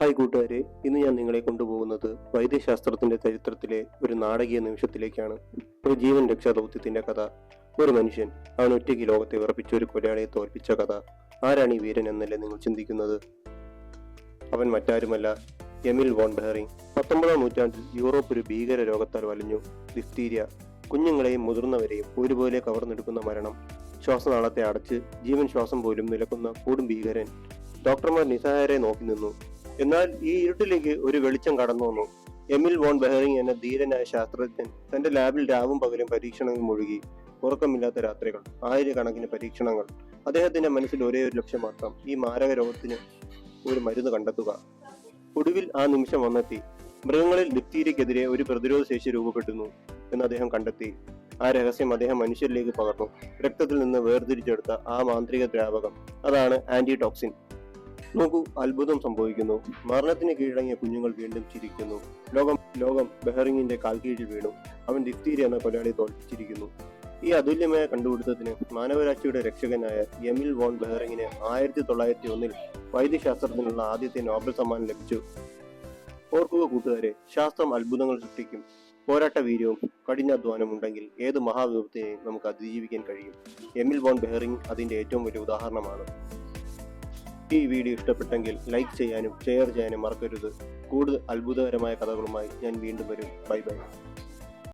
Hi കൂട്ടുകാരെ ഇന്ന് ഞാൻ നിങ്ങളെ കൊണ്ടുപോകുന്നത് വൈദ്യശാസ്ത്രത്തിന്റെ ചരിത്രത്തിലെ ഒരു നാടകീയ നിമിഷത്തിലേക്കാണ്. ഒരു ജീവൻ രക്ഷാ ദൗത്യത്തിന്റെ കഥ. ഒരു മനുഷ്യൻ അവൻ ഒറ്റയ്ക്ക് ലോകത്തെ വിറപ്പിച്ച ഒരു കൊലയാളിയെ തോൽപ്പിച്ച കഥ. ആരാണ് ഈ വീരൻ എന്നല്ലേ നിങ്ങൾ ചിന്തിക്കുന്നത്? അവൻ മറ്റാരുമല്ല. എമിൽ വോൺ ബെഹറിംഗ് പത്തൊമ്പതാം നൂറ്റാണ്ടിൽ യൂറോപ്പ് ഒരു ഭീകര രോഗത്താൽ വലഞ്ഞു. ഡിഫ്തീരിയ കുഞ്ഞുങ്ങളെയും മുതിർന്നവരെയും ഒരുപോലെ കവർന്നെടുക്കുന്ന മരണം. ശ്വാസനാളത്തെ അടച്ച് ജീവൻ ശ്വാസം പോലും നിലക്കുന്ന കൂടും ഭീകരൻ. ഡോക്ടർമാർ നിസ്സഹായരെ നോക്കി നിന്നു. എന്നാൽ ഈ ഇരുട്ടിലേക്ക് ഒരു വെളിച്ചം കടന്നു വന്നു. എമിൽ വോൺ ബെഹറിംഗ് എന്ന ധീരനായ ശാസ്ത്രജ്ഞൻ തന്റെ ലാബിൽ രാവും പകലും പരീക്ഷണങ്ങൾ മുഴുകി ഉറക്കമില്ലാത്ത രാത്രികൾ ആയിരക്കണക്കിന് പരീക്ഷണങ്ങൾ. അദ്ദേഹത്തിന്റെ മനസ്സിൽ ഒരേ ഒരു ലക്ഷ്യം മാത്രം ഈ മാരക രോഗത്തിന് ഒരു മരുന്ന് കണ്ടെത്തുക. ഒടുവിൽ ആ നിമിഷം വന്നെത്തി. മൃഗങ്ങളിൽ ഡിപ്തീരിയക്കെതിരെ ഒരു പ്രതിരോധ ശേഷി രൂപപ്പെടുന്നു എന്ന് അദ്ദേഹം കണ്ടെത്തി. ആ രഹസ്യം അദ്ദേഹം മനുഷ്യരിലേക്ക് പകർന്നു. രക്തത്തിൽ നിന്ന് വേർതിരിച്ചെടുത്ത ആ മാന്ത്രിക ദ്രാവകം അതാണ് ആന്റിടോക്സിൻ. നോക്കൂ അത്ഭുതം സംഭവിക്കുന്നു. മരണത്തിന് കീഴടങ്ങിയ കുഞ്ഞുങ്ങൾ വീണ്ടും ചിരിക്കുന്നു. ലോകം ലോകം ബെഹറിങ്ങിന്റെ കാൽക്കീഴിൽ വീണു. അവൻ ദിഫ്തീരി എന്ന കൊലയാളി തോൽപ്പിച്ചിരിക്കുന്നു ഈ അതുല്യമായ കണ്ടുപിടുത്തത്തിന് മാനവരാശിയുടെ രക്ഷകനായ എമിൽ വോൺ ബെഹറിങ്ങിന് ആയിരത്തി തൊള്ളായിരത്തി ഒന്നിൽ വൈദ്യശാസ്ത്രത്തിനുള്ള ആദ്യത്തെ നോബൽ സമ്മാനം ലഭിച്ചു. ഓർക്കുക കൂട്ടുകാരെ ശാസ്ത്രം അത്ഭുതങ്ങൾ സൃഷ്ടിക്കും. പോരാട്ട വീര്യവും കഠിനാധ്വാനം ഉണ്ടെങ്കിൽ ഏത് മഹാവിപത്തിനെയും നമുക്ക് അതിജീവിക്കാൻ കഴിയും. എമിൽ വോൺ ബെഹറിംഗ് അതിന്റെ ഏറ്റവും വലിയ ഉദാഹരണമാണ്. ഈ വീഡിയോ ഇഷ്ടപ്പെട്ടെങ്കിൽ ലൈക്ക് ചെയ്യാനും ഷെയർ ചെയ്യാനും മറക്കരുത്. കൂടുതൽ അത്ഭുതകരമായ കഥകളുമായി ഞാൻ വീണ്ടും വരും. Bye bye.